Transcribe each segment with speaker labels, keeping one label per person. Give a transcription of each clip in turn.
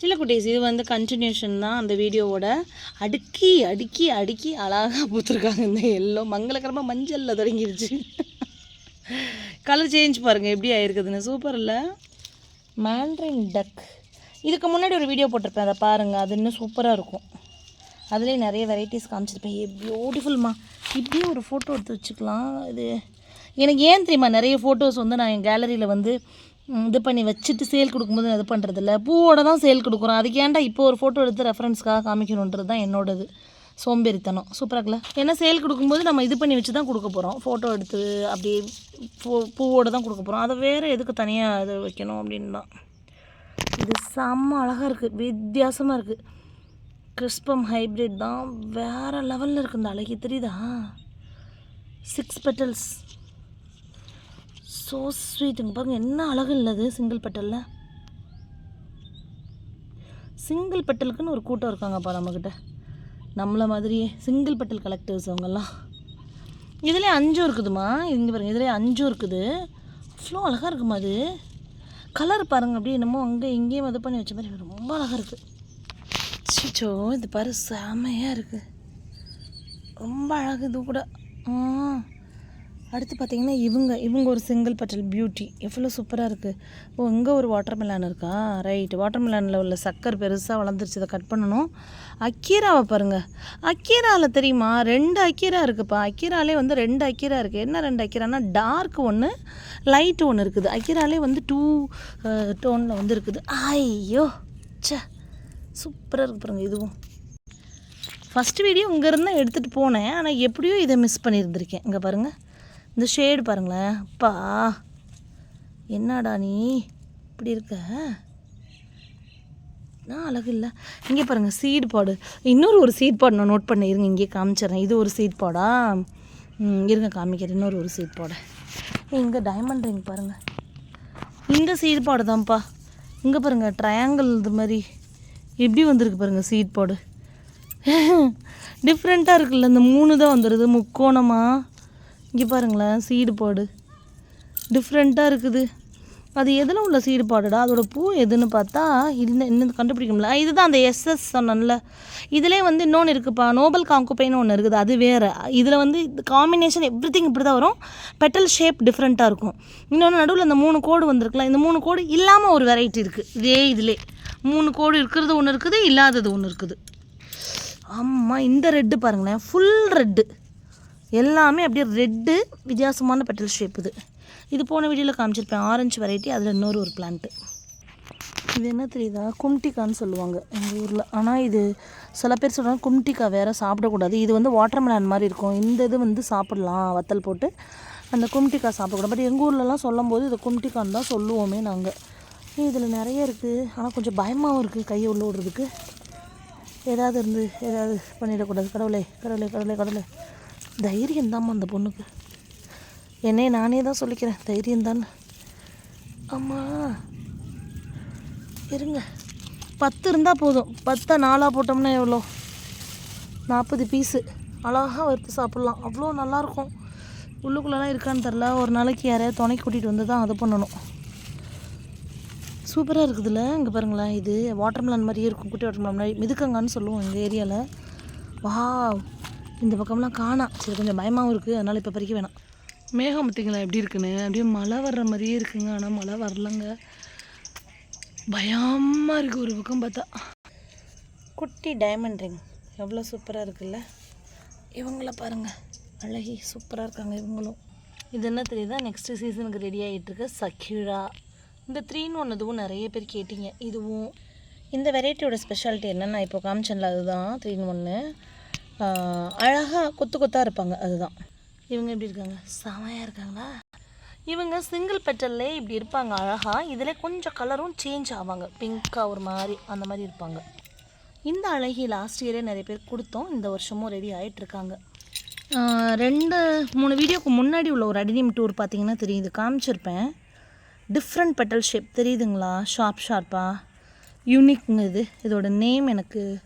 Speaker 1: சில குட்டீஸ் இது வந்து கண்டினியூஷன் தான் அந்த வீடியோவோட. அடுக்கி அடுக்கி அடுக்கி அழகாக பூத்துருக்காங்க இந்த எல்லோ மங்களகரமாக மஞ்சளில் தொடங்கிருச்சு. கலர் சேஞ்ச் பாருங்கள் எப்படி ஆயிருக்குதுன்னு. சூப்பர் இல்லை? மேண்ட்ரின் டக் இதுக்கு முன்னாடி ஒரு வீடியோ போட்டிருப்பேன் அதை பாருங்கள் அது இன்னும் சூப்பராக இருக்கும். அதுலேயே நிறைய வெரைட்டிஸ் காமிச்சிருப்பேன். ஏ பியூட்டிஃபுல்மா இப்படியே ஒரு ஃபோட்டோ எடுத்து வச்சுக்கலாம். இது எனக்கு ஏன் தெரியுமா நிறைய ஃபோட்டோஸ் வந்து நான் என் கேலரியில் வந்து இது பண்ணி வச்சுட்டு சேல் கொடுக்கும்போது இது பண்ணுறதில்ல பூவோட தான் சேல் கொடுக்குறோம். அதுக்கு ஏன்டா இப்போ ஒரு ஃபோட்டோ எடுத்து ரெஃபரன்ஸ்க்காக காமிக்கணுன்றது தான் என்னோடது. சோம்பேறித்தனம். சூப்பராக ஏன்னா சேல் கொடுக்கும்போது நம்ம இது பண்ணி வச்சு தான் கொடுக்க போகிறோம் ஃபோட்டோ எடுத்து அப்படியே பூ பூவோட தான் கொடுக்க போகிறோம் அதை வேறு எதுக்கு தனியாக இது வைக்கணும் அப்படின்னு தான் இது செம்ம அழகாக இருக்குது வித்தியாசமாக இருக்குது கிறிஸ்பம் ஹைப்ரிட் தான் வேறு லெவலில் இருக்குது இந்த அழகி. தெரியுதா? சிக்ஸ் பெட்டல்ஸ் ஸோ ஸ்வீட்டுங்க பாருங்க என்ன அழகு இல்லது சிங்கிள் பெட்டலில் சிங்கிள் பெட்டலுக்குன்னு ஒரு கூட்டம் இருக்காங்கப்பா நம்மக்கிட்ட நம்மளை மாதிரியே சிங்கிள் பெட்டல் கலெக்டர்ஸ் அவங்கெல்லாம். இதுலேயே அஞ்சும் இருக்குதுமா இங்கே பாருங்க இதுலேயே அஞ்சும் இருக்குது. அவ்வளோ அழகாக இருக்குமா அது? கலர் பாருங்க அப்படியே என்னமோ அங்கே இங்கேயும் இது பண்ணி வச்ச மாதிரி ரொம்ப அழகாக இருக்குது சிச்சோ இது பாரு செமையாக இருக்குது ரொம்ப அழகு இது கூட. ஆ அடுத்து பார்த்தீங்கன்னா இவங்க இவங்க ஒரு சிங்கிள் பட்டல் பியூட்டி எவ்வளோ சூப்பராக இருக்குது ஓ இங்கே ஒரு வாட்டர் மிலான் இருக்கா? ரைட் வாட்டர் மிலானில் உள்ள சக்கர் பெருசாக வளர்ந்துருச்சு. அதை கட் பண்ணணும். அக்கீராவை பாருங்கள் அக்கீராவில் தெரியுமா? ரெண்டு அக்கீரா இருக்குப்பா. அக்கீராலே வந்து ரெண்டு அக்கீரா இருக்குது என்ன ரெண்டு அக்கீரானா டார்க் ஒன்று லைட் ஒன்று இருக்குது. அக்கீராலே வந்து டூ டோனில் வந்து இருக்குது. ஐயோ! சே சூப்பராக இருக்கு பாருங்க இதுவும். ஃபஸ்ட்டு வீடியோ இங்கேருந்து தான் எடுத்துகிட்டு போனேன். ஆனால் எப்படியோ இதை மிஸ் பண்ணியிருந்திருக்கேன். இங்கே பாருங்கள் இந்த ஷேடு பாருங்களேன். அப்பா என்னடா நீ இப்படி இருக்க? நான் அழகு இல்லை. இங்கே பாருங்கள் சீட் பாடு இன்னொரு ஒரு சீட் பாடு நான் நோட் பண்ண இருங்க இங்கே காமிச்சிடுறேன். இது ஒரு சீட் பாடா இருங்க காமிக்கிறேன். இன்னொரு ஒரு சீட் பாட இங்கே டைமண்ட் ரிங் பாருங்கள் இந்த சீட் பாடு தான்ப்பா. இங்கே பாருங்கள் ட்ரையாங்கிள் இது மாதிரி எப்படி வந்திருக்கு பாருங்கள் சீட் பாடு டிஃப்ரெண்ட்டாக இருக்குல்ல இந்த மூணு தான் வந்துடுது முக்கோணமாக இங்கே பாருங்களேன் சீடு பாடு. டிஃப்ரெண்ட்டாக இருக்குது. அது எதில் உள்ள சீடு பாடுடா? அதோட பூ எதுன்னு பார்த்தா இது இன்னும் கண்டுபிடிக்க முடியல இதுதான் அந்த எஸ்எஸ் சொன்னேன்ல. இதிலே வந்து இன்னொன்று இருக்குப்பா நோபல் காங்குப்பைன்னு ஒன்று இருக்குது அது வேறு. இதில் வந்து காம்பினேஷன் எவ்ரி திங் இப்படி தான் வரும் பெட்டல் ஷேப் டிஃப்ரெண்ட்டாக இருக்கும். இன்னொன்று நடுவில் இந்த மூணு கோடு வந்திருக்கலாம் இந்த மூணு கோடு இல்லாமல் ஒரு வெரைட்டி இருக்குது இதே இதிலே. மூணு கோடு இருக்கிறது ஒன்று இருக்குது இல்லாதது ஒன்று இருக்குது. ஆமாம் இந்த ரெட்டு பாருங்களேன் ஃபுல் ரெட்டு எல்லாமே அப்படியே ரெட்டு வித்தியாசமான பெட்டல் ஷேப் இது. இது போன வீடியோவில் காமிச்சிருப்பேன் ஆரஞ்சு வெரைட்டி அதில் இன்னொரு ஒரு பிளான்ட்டு இது என்ன தெரியுதா? கும்டிக்கான்னு சொல்லுவாங்க எங்கள் ஊரில். ஆனால் இது சில பேர் சொல்கிறாங்க கும்டிக்கா வேறு சாப்பிடக்கூடாது. இது வந்து வாட்டர்மலான் மாதிரி இருக்கும். இந்த இது வந்து சாப்பிடலாம் வத்தல் போட்டு. அந்த கும்டிக்கா சாப்பிடக்கூடாது. பட் எங்கள் ஊர்லலாம் சொல்லும்போது இது கும்டிக்கான்னு தான் சொல்லுவோமே நாங்கள் இதில் நிறைய இருக்குது ஆனால் கொஞ்சம் பயமாகவும் இருக்குது கையை உள்ள விடுறதுக்கு. ஏதாவது இருந்து ஏதாவது பண்ணிடக்கூடாது. கடவுளே கடவுளே கடவுளே கடவுளே. தைரியம்தாம்மா அந்த பொண்ணுக்கு. என்னை நானே தான் சொல்லிக்கிறேன் தைரியம் அம்மா இருங்க. பத்து இருந்தால் போதும். பத்தை நாலாக போட்டோம்னா எவ்வளோ? நாற்பது பீஸு அழகாக வறுத்து சாப்பிட்லாம். அவ்வளோ நல்லாயிருக்கும். உள்ளுக்குள்ளெல்லாம் இருக்கான்னு தெரில. ஒரு நாளைக்கு யாரையாவது துணைக்கு கூட்டிகிட்டு வந்து தான் அதை பண்ணணும். சூப்பராக இருக்குதுல்ல இங்கே பாருங்களேன். இது வாட்டர்மெலன் மாதிரியே இருக்கும். குட்டி வாட்டர்மெலன் மாதிரி. மிதுக்கங்கான்னு சொல்லுவோம் எங்கள் ஏரியாவில் வா இந்த பக்கம்லாம் காணாம் சரி கொஞ்சம் பயமாகவும் இருக்குது அதனால் இப்போ பறிக்க வேணாம். மேகம் பார்த்தீங்களா எப்படி இருக்குன்னு? அப்படியே மழை வர்ற மாதிரியே இருக்குங்க. ஆனால் மழை வரலங்க. பயமாக இருக்குது ஒரு பக்கம் பார்த்தா. குட்டி டைமண்ட் ரிங் எவ்வளோ சூப்பராக இருக்குல்ல? இவங்கள பாருங்கள் அழகி சூப்பராக இருக்காங்க இவங்களும். இது என்ன தெரியுதா? நெக்ஸ்ட் சீசனுக்கு ரெடி ஆகிட்டு இருக்கு சக்யூரா இந்த த்ரீன்னு ஒன்று இதுவும் நிறைய பேர் கேட்டிங்க. இதுவும். இந்த வெரைட்டியோட ஸ்பெஷாலிட்டி என்னென்னா இப்போ காமிச்சன்ல அதுதான் த்ரீன்னு ஒன்று அழகாக கொத்து கொத்தாக இருப்பாங்க அதுதான். இவங்க எப்படி இருக்காங்க? செமையாக இருக்காங்களா? இவங்க சிங்கிள் பெட்டல்லே இப்படி இருப்பாங்க அழகாக இதில் கொஞ்சம் கலரும் சேஞ்ச் ஆவாங்க. பிங்க்காக ஒரு மாதிரி அந்த மாதிரி இருப்பாங்க. இந்த அழகி லாஸ்ட் இயரே நிறைய பேர் கொடுத்தோம். இந்த வருஷமும் ரெடி ஆஹ் ரெண்டு மூணு வீடியோக்கு முன்னாடி உள்ள ஒரு அடினியம் டூர் பார்த்தீங்கன்னா தெரியுது. காமிச்சிருப்பேன். டிஃப்ரெண்ட் பெட்டல் ஷேப் தெரியுதுங்களா? ஷார்ப் ஷார்ப்பாக யூனிக்ங்க இது. இதோட நேம் எனக்கு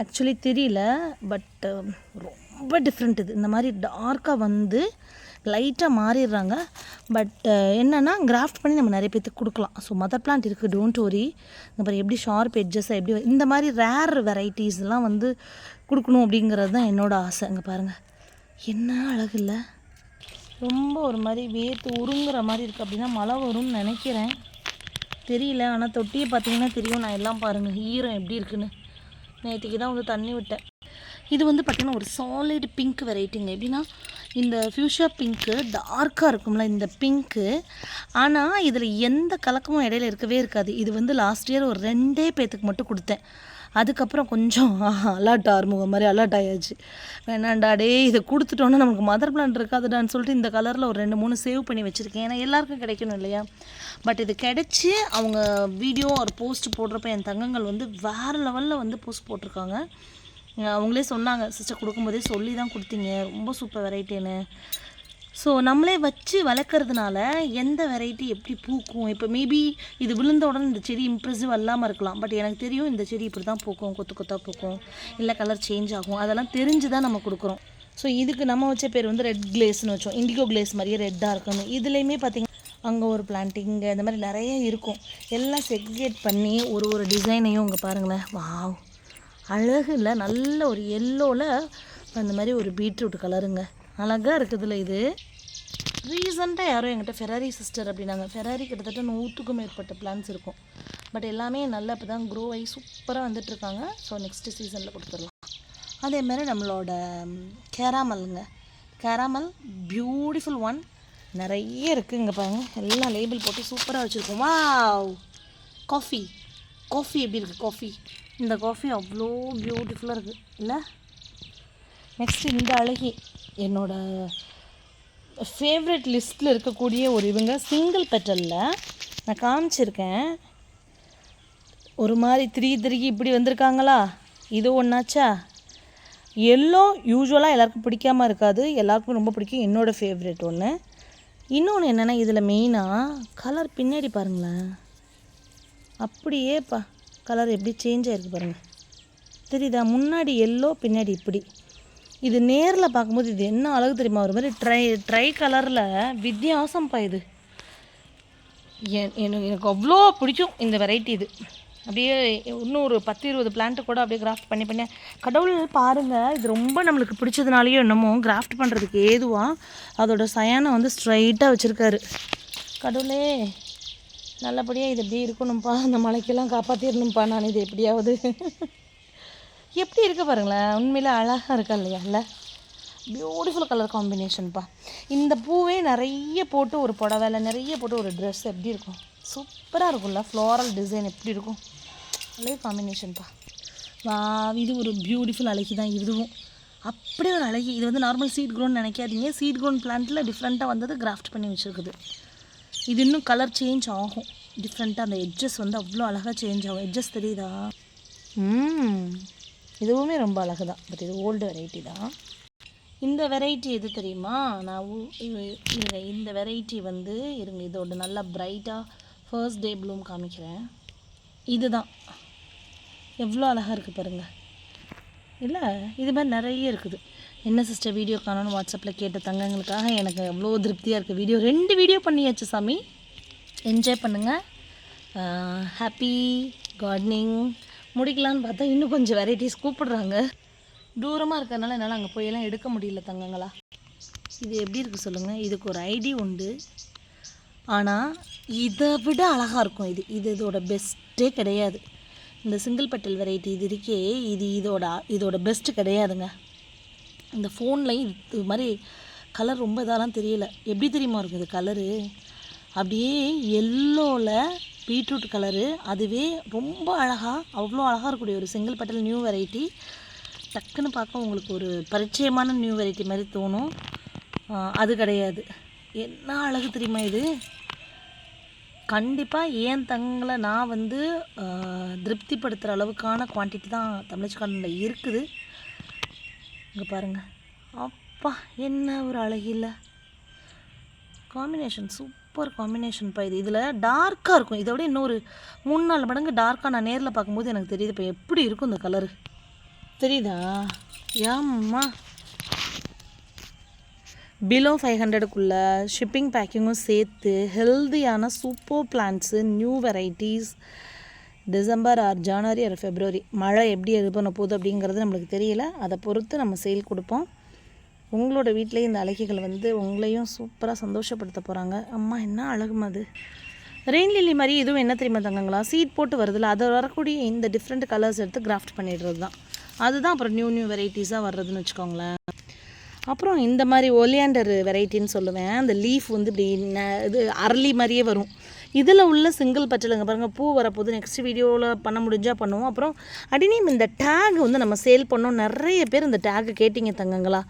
Speaker 1: ஆக்சுவலி தெரியல பட் um, ரொம்ப டிஃப்ரெண்ட் இது. இந்த மாதிரி டார்க்காக வந்து லைட்டாக மாறிடுறாங்க. பட் uh, என்னென்னா கிராஃப்ட் பண்ணி நம்ம நிறைய பேர்த்துக்கு கொடுக்கலாம். ஸோ மதர் பிளான்ட் இருக்குது டோன்ட் ஒரி மாதிரி எப்படி ஷார்ப் எட்ஜஸ்ஸாக எப்படி இந்த மாதிரி ரேர் வெரைட்டிஸ்லாம் வந்து கொடுக்கணும் அப்படிங்கிறது தான் என்னோடய ஆசை. அங்கே பாருங்கள் என்ன அழகு இல்லை. ரொம்ப ஒரு மாதிரி வேர்த்து உருங்குற மாதிரி இருக்குது அப்படின்னா மழை வரும்னு நினைக்கிறேன். தெரியல ஆனால் தொட்டியை பார்த்தீங்கன்னா தெரியும். நான் எல்லாம் பாருங்கள் ஈரம் எப்படி இருக்குன்னு. நேற்றுக்கு தான் வந்து தண்ணி விட்டேன். இது வந்து பார்த்திங்கன்னா ஒரு சாலிட் பிங்க் வெரைட்டிங்க எப்படின்னா இந்த ஃப்யூஷா பிங்க்கு டார்க்காக இருக்கும்ல இந்த பிங்க்கு ஆனால் இதில் எந்த கலக்கமும் இடையில இருக்கவே இருக்காது. இது வந்து லாஸ்ட் இயர் ஒரு ரெண்டே பேத்துக்கு மட்டும் கொடுத்தேன். அதுக்கப்புறம் கொஞ்சம் அலர்ட் ஆறுமுகம் மாதிரி அலர்ட் ஆயாச்சு. வேணாண்டா டே இதை கொடுத்துட்டோன்னா நமக்கு மதர் பிளான் இருக்காதுடான்னு சொல்லிட்டு இந்த கலரில் ஒரு ரெண்டு மூணு சேவ் பண்ணி வச்சுருக்கேன். ஏன்னா எல்லாருக்கும் கிடைக்கணும் இல்லையா? பட் இது கிடச்சி அவங்க வீடியோ ஒரு போஸ்ட் போடுறப்ப என் தங்கங்கள் வந்து வேறு லெவலில் வந்து போஸ்ட் போட்டிருக்காங்க. அவங்களே சொன்னாங்க சிஸ்டர் கொடுக்கும்போதே சொல்லி தான் கொடுத்தீங்க. ரொம்ப சூப்பர் வெரைட்டின்னு ஸோ நம்மளே வச்சு வளர்க்குறதுனால எந்த வெரைட்டி எப்படி பூக்கும்? இப்போ மேபி இது விழுந்த உடனே இந்த செடி இம்ப்ரெசிவ் இல்லாமல் இருக்கலாம். பட் எனக்கு தெரியும் இந்த செடி இப்படி தான் பூக்கும் கொத்து கொத்தாக பூக்கும். இல்லை கலர் சேஞ்ச் ஆகும். அதெல்லாம் தெரிஞ்சு தான் நம்ம கொடுக்குறோம். ஸோ இதுக்கு நம்ம வச்ச பேர் வந்து ரெட் கிளேஸ்னு வச்சோம். இண்டிகோ கிளேஸ் மாதிரியே ரெட்டாக இருக்கணும். இதுலேயுமே பார்த்தீங்கன்னா அங்கே ஒரு பிளான்டிங் இந்த மாதிரி நிறைய இருக்கும். எல்லாம் செக்ரிகேட் பண்ணி ஒரு ஒரு டிசைனையும் இங்கே பாருங்களேன். வாவ் அழகு இல்லை நல்ல ஒரு எல்லோவில் அந்த மாதிரி ஒரு பீட்ரூட் கலருங்க அழகாக இருக்குதுல்ல இது. ரீசெண்டாக யாரும் என்கிட்ட ஃபெராரி சிஸ்டர் அப்படின்னாங்க. ஃபெராரி கிட்டத்தட்ட நூற்றுக்கும் மேற்பட்ட பிளான்ஸ் இருக்கும். பட் எல்லாமே நல்லா இப்போ தான் க்ரோ ஆகி சூப்பராக வந்துட்டுருக்காங்க. ஸோ நெக்ஸ்ட் சீசனில் கொடுத்துடலாம். அதேமாரி நம்மளோட கேராமல்ங்க கேராமல் பியூட்டிஃபுல் ஒன் நிறைய இருக்குது இங்கே பாருங்க. எல்லாம் லேபிள் போட்டு சூப்பராக வச்சுருக்கோம். வாவ் காஃபி காஃபி எப்படி இருக்குது காஃபி இந்த காஃபி அவ்வளோ பியூட்டிஃபுல்லாக இருக்குது இல்லை? நெக்ஸ்ட் இந்த அழகி. என்னோடய ஃபேவரட் லிஸ்ட்டில் இருக்கக்கூடிய ஒரு இவங்க சிங்கிள் பெட்டலில் நான் காமிச்சிருக்கேன். ஒரு மாதிரி திரி திருகி இப்படி வந்திருக்காங்களா? இது ஒன்றாச்சா எல்லோ யூஸ்வலாக எல்லாருக்கும் பிடிக்காம இருக்காது. எல்லாருக்கும் ரொம்ப பிடிக்கும். என்னோடய ஃபேவரட் ஒன்று இன்னொன்று என்னென்னா இதில் மெயினாக கலர் பின்னாடி பாருங்களேன். அப்படியே பா கலர் எப்படி சேஞ்ச் ஆகிருக்கு பாருங்கள் தெரியுதா? முன்னாடி எல்லோ பின்னாடி இப்படி. இது நேரில் பார்க்கும்போது இது என்ன அழகு தெரியுமா? ஒரு மாதிரி ட்ரை ட்ரை கலரில் வித்தியாசம்ப்பா இது. என் எனக்கு எனக்கு அவ்வளோ பிடிக்கும் இந்த வெரைட்டி இது. அப்படியே இன்னும் ஒரு பத்து இருபது பிளான்ட்டு கூட அப்படியே கிராஃப்ட் பண்ணி பண்ணி. கடவுள் பாருங்கள் இது ரொம்ப நம்மளுக்கு பிடிச்சதுனாலயோ என்னமோ கிராஃப்ட் பண்ணுறதுக்கு ஏதுவாக அதோட சயானை வந்து ஸ்ட்ரைட்டாக வச்சுருக்காரு. கடவுளே நல்லபடியாக இது எப்படி இருக்கணும்ப்பா அந்த மலைக்கெல்லாம் காப்பாற்றிடணும்ப்பா நான் இது எப்படியாவது எப்படி இருக்குது பாருங்களேன்? உண்மையில் அழகாக இருக்கா இல்லையா? இல்லை? பியூட்டிஃபுல் கலர் காம்பினேஷன்ப்பா இந்த பூவே நிறைய போட்டு ஒரு புடவையில் நிறைய போட்டு ஒரு ட்ரெஸ் எப்படி இருக்கும்? சூப்பராக இருக்கும்ல ஃப்ளோரல் டிசைன் எப்படி இருக்கும்? நல்ல காம்பினேஷன்ப்பா வா இது ஒரு பியூட்டிஃபுல் அழகி தான் இதுவும். அப்படியே ஒரு அழகி. இது வந்து நார்மல் சீட் க்ரோன் நினைக்காதீங்க. சீட் க்ரோன் பிளான்ட்டில் டிஃப்ரெண்ட்டாக வந்தது கிராஃப்ட் பண்ணி வச்சுருக்குது. இது இன்னும் கலர் சேஞ்ச் ஆகும். டிஃப்ரெண்ட்டாக அந்த எட்ஜஸ் வந்து அவ்வளோ அழகாக சேஞ்ச் ஆகும். எட்ஜஸ் தெரியுதா? ம். இதுவுமே ரொம்ப அழகு தான் பட் இது ஓல்டு வெரைட்டி தான். இந்த வெரைட்டி எது தெரியுமா? நான் இருங்க இந்த வெரைட்டி வந்து இருங்க இதோட நல்லா பிரைட்டாக ஃபர்ஸ்ட் டே ப்ளூம் காமிக்கிறேன். இதுதான். எவ்வளோ அழகாக இருக்குது பாருங்கள் இல்லை இது மாதிரி நிறைய இருக்குது. என்ன சிஸ்டர் வீடியோ காணணும் வாட்ஸ்அப்பில் கேட்ட தங்கங்களுக்காக எனக்கு அவ்வளோ திருப்தியாக இருக்குது வீடியோ ரெண்டு வீடியோ பண்ணியாச்சு சாமி. என்ஜாய் பண்ணுங்கள் ஹாப்பி கார்டனிங் முடிக்கலான்னு பார்த்தா இன்னும் கொஞ்சம் வெரைட்டிஸ் கூப்பிடுறாங்க. தூரமாக இருக்கிறதுனால என்னால் அங்கே போயெல்லாம் எடுக்க முடியல தங்கங்களா. இது எப்படி இருக்குது சொல்லுங்கள் இதுக்கு ஒரு ஐடி உண்டு. ஆனால் இதை விட அழகாக இருக்கும் இது. இது இதோட பெஸ்ட்டே கிடையாது. இந்த சிங்கிள் பெட்டல் வெரைட்டி இது இருக்கே இது இதோட இதோட பெஸ்ட்டு கிடையாதுங்க. இந்த ஃபோன்லையும் இது மாதிரி கலர் ரொம்ப இதெல்லாம் தெரியல. எப்படி தெரியுமா இருக்கும் இது கலரு அப்படியே எல்லோவில் பீட்ரூட் கலரு அதுவே ரொம்ப அழகாக அவ்வளோ அழகாக இருக்கக்கூடிய ஒரு சிங்கிள் பட்டல் நியூ வெரைட்டி டக்குன்னு பார்க்க உங்களுக்கு ஒரு பரிச்சயமான நியூ வெரைட்டி மாதிரி தோணும். அது கிடையாது. என்ன அழகு தெரியுமா இது? கண்டிப்பாக ஏன் தங்களை நான் வந்து திருப்திப்படுத்துகிற அளவுக்கான குவான்டிட்டி தான் தமிழ் இருக்குது. இங்கே பாருங்கள் அப்பா என்ன ஒரு அழகில்ல காம்பினேஷன் சூப்பர் காம்பினேஷன்ப்பா இது. இதில் டார்க்காக இருக்கும். இதை விட இன்னொரு மூணு நாலு மடங்கு டார்க்காக நான் நேரில் பார்க்கும்போது எனக்கு தெரியுது. இப்போ எப்படி இருக்கும் இந்த கலரு தெரியுதா? ஏம்மா. பிலோ ஃபைவ் ஹண்ட்ரடுக்குள்ளே ஷிப்பிங் பேக்கிங்கும் சேர்த்து ஹெல்தியான super plants new varieties December or January or February மழை எப்படி இது பண்ண போகுது அப்படிங்கிறது நம்மளுக்கு தெரியல. அதை பொறுத்து நம்ம சேல் கொடுப்போம். உங்களோட வீட்லேயும் இந்த அழகிகள் வந்து உங்களையும் சூப்பராக சந்தோஷப்படுத்த போகிறாங்க அம்மா என்ன அழகுமா அது? ரெயின் லில்லி மாதிரி இதுவும் என்ன தெரியுமா தங்கங்களா? சீட் போட்டு வருதுல்ல அதை வரக்கூடிய இந்த டிஃப்ரெண்ட் கலர்ஸ் எடுத்து கிராஃப்ட் பண்ணிடுறது தான் அதுதான் அப்புறம் நியூ நியூ வெரைட்டிஸாக வர்றதுன்னு வச்சுக்கோங்களேன். அப்புறம் இந்த மாதிரி ஒலியாண்டர் வெரைட்டின்னு சொல்லுவேன். அந்த லீஃப் வந்து இப்படி ந- இது அரளி மாதிரியே வரும். இதில் உள்ள சிங்கிள் பச்சலுங்க பாருங்கள் பூ வரப்போகுது. நெக்ஸ்ட் வீடியோவில் பண்ண முடிஞ்சால் பண்ணுவோம். அப்புறம் அடினியும் இந்த டேக் வந்து நம்ம சேல் பண்ணோம். நிறைய பேர் இந்த டேக் கேட்டிங்க தங்கங்களா.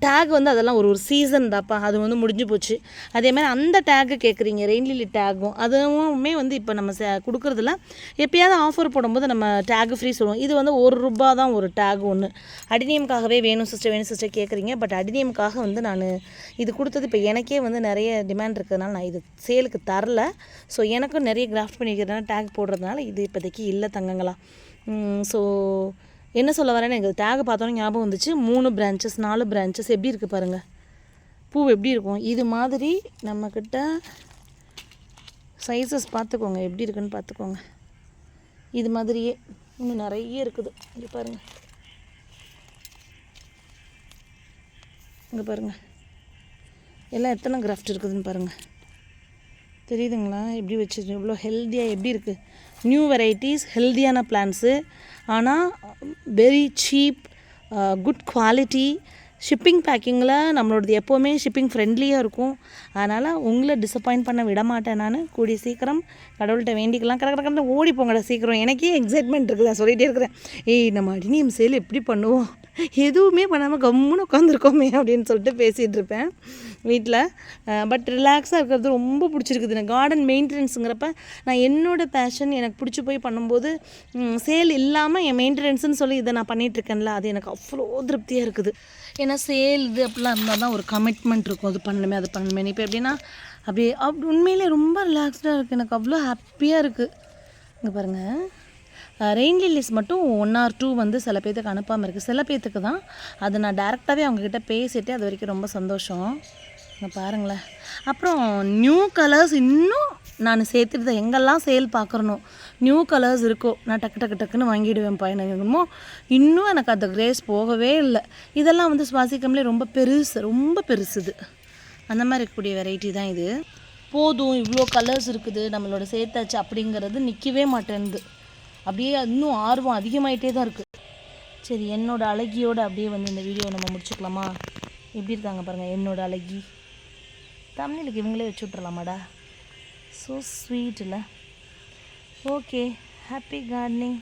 Speaker 1: டேக் வந்து அதெல்லாம் ஒரு ஒரு சீசன் தாப்பா. அது வந்து முடிஞ்சு போச்சு. அதேமாதிரி அந்த டேக்கு கேட்குறீங்க ரெயின்லிலி டேக்கும் அதுவுமே வந்து இப்போ நம்ம சே- கொடுக்கறதில்ல. எப்பயாவது ஆஃபர் போடும்போது நம்ம டேக் ஃப்ரீ சொல்லுவோம். இது வந்து ஒரு ரூபா தான் ஒரு டேக் ஒன்று அடினியம்காகவே வேணும் சிஸ்டர் வேணும் சிஸ்டர் கேட்குறீங்க. பட் அடினியம்காக வந்து நான் இது கொடுத்தது இப்போ எனக்கே வந்து நிறைய டிமாண்ட் இருக்கிறதுனால நான் இது சேலுக்கு தரல. ஸோ எனக்கும் நிறைய கிராஃப்ட் பண்ணிக்கிறதுனால டேக் போடுறதுனால இது இப்போதைக்கு இல்லை தங்கங்களா. ஸோ என்ன சொல்ல வரேன்னு எனக்கு டேக் பார்த்தோன்னே ஞாபகம் வந்துச்சு. மூணு பிரான்ச்சஸ் நாலு பிரான்ச்சஸ் எப்படி இருக்குது பாருங்கள் பூ எப்படி இருக்கும்? இது மாதிரி நம்மக்கிட்ட சைஸஸ் பார்த்துக்கோங்க. எப்படி இருக்குன்னு பார்த்துக்கோங்க. இது மாதிரியே இன்னும் நிறைய இருக்குது. இங்கே பாருங்கள் இங்கே பாருங்கள் எல்லாம் எத்தனை கிராஃப்ட் இருக்குதுன்னு பாருங்கள் தெரியுதுங்களா? எப்படி வச்சுருக்கு இவ்வளோ ஹெல்த்தியாக எப்படி இருக்குது நியூ வெரைட்டிஸ் ஹெல்த்தியான பிளான்ஸு ஆனால் very cheap good quality shipping பேக்கிங்கில் நம்மளோடது எப்போவுமே ஷிப்பிங் ஃப்ரெண்ட்லியாக இருக்கும். அதனால் உங்களை டிசப்பாயின்ட் பண்ண விட மாட்டேன் நான். கூடிய சீக்கிரம் கடவுள்கிட்ட வேண்டிக்கலாம். கரெக்ட் கரெக்டாக ஓடி போங்கடா சீக்கிரம். எனக்கே எக்ஸைட்மெண்ட் இருக்குது? நான் சொல்லிகிட்டே இருக்கிறேன். ஏய் நம்ம அடினியம் சேல் எப்படி பண்ணுவோம்? எதுவுமே பண்ணாமல் கம்முன்னு உட்காந்துருக்கோமே அப்படின்னு சொல்லிட்டு பேசிகிட்டு இருப்பேன். வீட்டில். பட் ரிலாக்ஸாக இருக்கிறது ரொம்ப பிடிச்சிருக்குது. எனக்கு கார்டன் மெயின்டெனன்ஸுங்கிறப்ப நான் என்னோடய பேஷன் எனக்கு பிடிச்சி போய் பண்ணும்போது சேல் இல்லாமல் என் மெயின்டெனன்ஸ்னு சொல்லி இதை நான் பண்ணிகிட்ருக்கேன்ல அது எனக்கு அவ்வளோ திருப்தியாக இருக்குது. ஏன்னா சேல் இது அப்படிலாம் இருந்தால் தான் ஒரு கமிட்மெண்ட் இருக்கும். அது பண்ணணுமே அது பண்ணணுமே. இப்போ எப்படின்னா அப்படியே அப் உண்மையிலே ரொம்ப ரிலாக்ஸ்டாக இருக்குது எனக்கு அவ்வளோ ஹாப்பியாக இருக்குது இங்கே பாருங்கள் ரெயின் லில்லிஸ் மட்டும் ஒன் ஆர் டூ வந்து சில பேர்த்துக்கு அனுப்பாமல் இருக்குது சில பேர்த்துக்கு தான். அதை நான் டேரெக்டாகவே அவங்கக்கிட்ட பேசிட்டு அது வரைக்கும் ரொம்ப சந்தோஷம். இங்கே பாருங்களேன். அப்புறம் நியூ கலர்ஸ் இன்னும் நான் சேர்த்துட்டு தான் எங்கெல்லாம் சேல் பார்க்குறனோ நியூ கலர்ஸ் இருக்கோ நான் டக்கு டக்கு டக்குன்னு வாங்கிடுவேன் எனக்கு என்னமோ இன்னும் எனக்கு அந்த கிரேஸ் போகவே இல்லை. இதெல்லாம் வந்து சுவாசிக்கம்லே ரொம்ப பெருசு ரொம்ப பெருசு இது அந்த மாதிரி இருக்கக்கூடிய வெரைட்டி தான் இது. போதும் இவ்வளோ கலர்ஸ் இருக்குது நம்மளோட சேர்த்தாச்சு அப்படிங்கிறது நிற்கவே மாட்டேன்து அப்படியே இன்னும் ஆர்வம் அதிகமாயிட்டே தான் இருக்குது சரி என்னோடய அழகியோடு அப்படியே வந்து இந்த வீடியோ நம்ம முடிச்சுக்கலாமா? எப்படி இருக்காங்க பாருங்கள் என்னோடய அழகி. தமிழுக்கு இவங்களே வச்சு விட்றலாமாடா ஸோ ஸ்வீட் இல்லை ஓகே ஹாப்பி கார்டனிங்